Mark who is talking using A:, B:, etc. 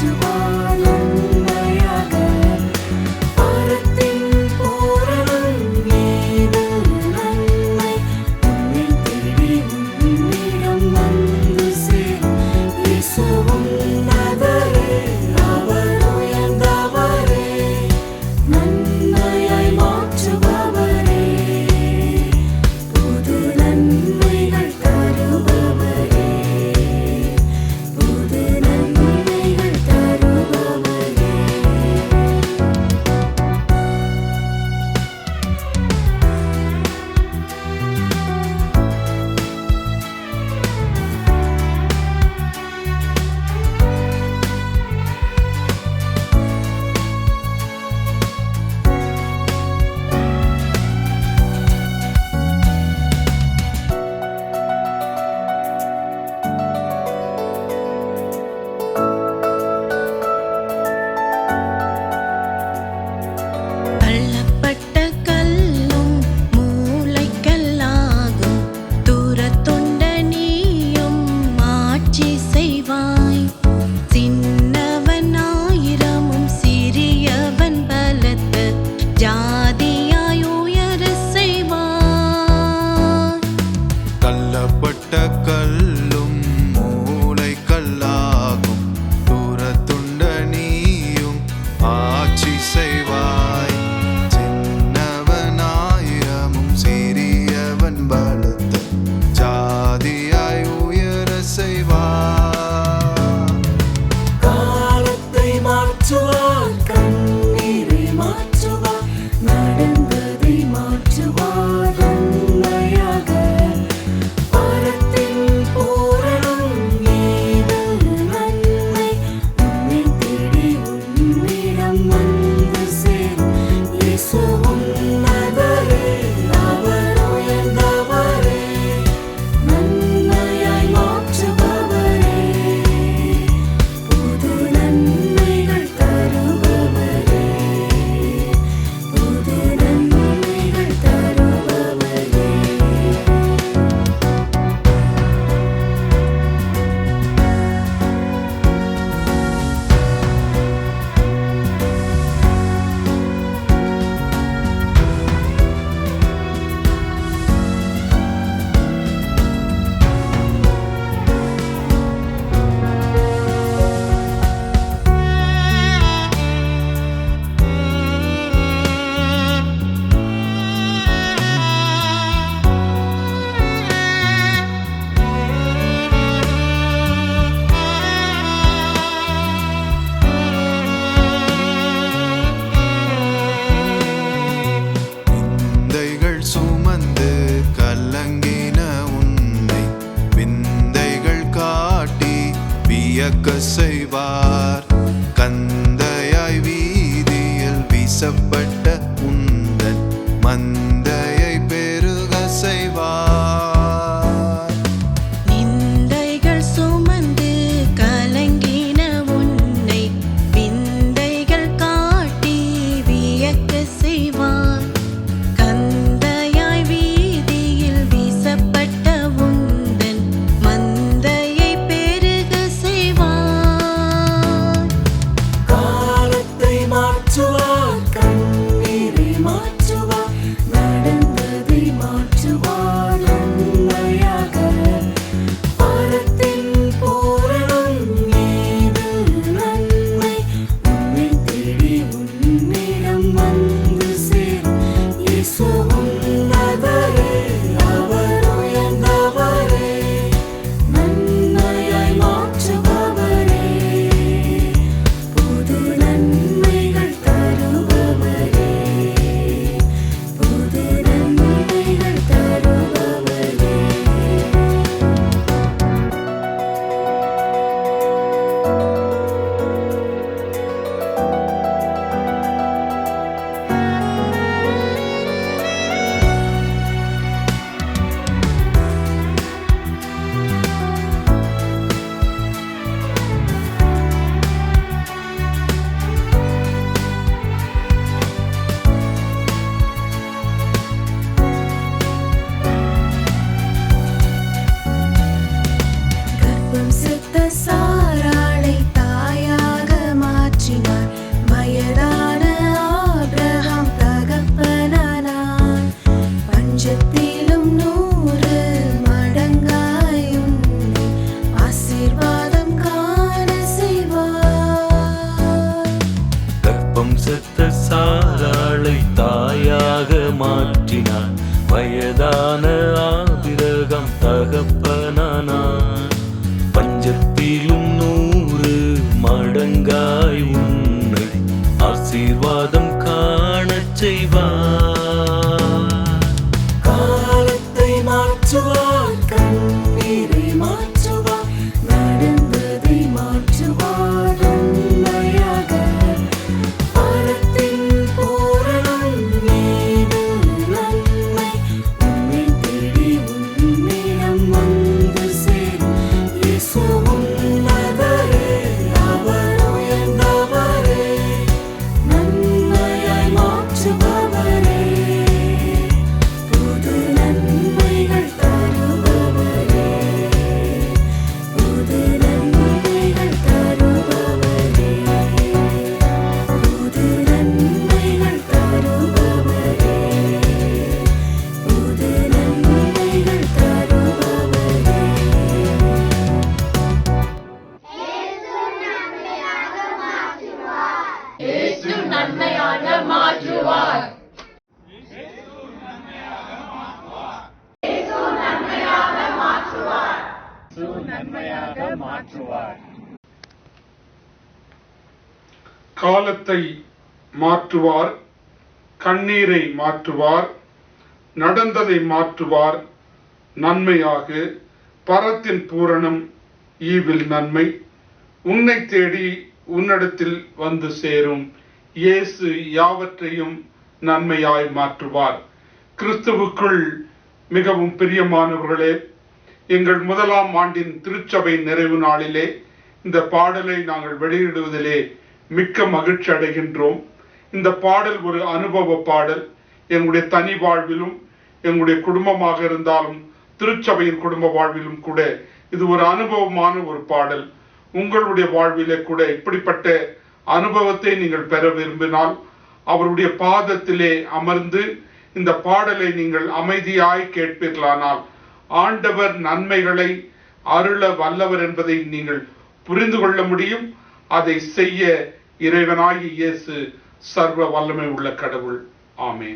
A: to all நிற்க செய்வார். கந்தையாய் வீதியில் வீசப்பட்ட
B: வம்சத்த சாராளை தாயாக
C: மாற்றினான். வயதான ஆபிரகம் தகப்பனானான். பஞ்சத்திலும் நூறு மடங்காய் உன்னை ஆசீர்வாதம் காணச் செய்வான்.
B: காலத்தை மாற்றுவார் கண்ணீரை மாற்றுவார் நடந்ததை மாற்றுவார். நன்மையாக பரத்தின் பூரணம்
D: ஈவில் நன்மை. உன்னை தேடி உன்னிடத்தில் வந்து சேரும். இயேசு யாவற்றையும் நன்மையாய் மாற்றுவார். கிறிஸ்துவுக்குள் மிகவும் பிரியமானவர்களே எங்கள் முதலாம் ஆண்டின் திருச்சபை நிறைவு நாளிலே இந்த பாடலை நாங்கள் வெளியிடுவதிலே மிக்க மகிழ்ச்சி அடைகின்றோம். இந்த பாடல் ஒரு அனுபவ பாடல். எங்களுடைய தனி வாழ்விலும் எங்களுடைய குடும்பமாக இருந்தாலும் திருச்சபையின் குடும்ப வாழ்விலும் கூட இது ஒரு அனுபவமான ஒரு பாடல். உங்களுடைய வாழ்விலே கூட இப்படிப்பட்ட அனுபவத்தை நீங்கள் பெற விரும்பினால் அவருடைய பாதத்திலே அமர்ந்து இந்த பாடலை நீங்கள் அமைதியாய் கேட்பீர்களானால் ஆண்டவர் நன்மைகளை அருள வல்லவர் என்பதை நீங்கள் புரிந்து கொள்ள முடியும். அதை செய்ய இறைவனாகி இயேசு சர்வ வல்லமை உள்ள கடவுள். ஆமே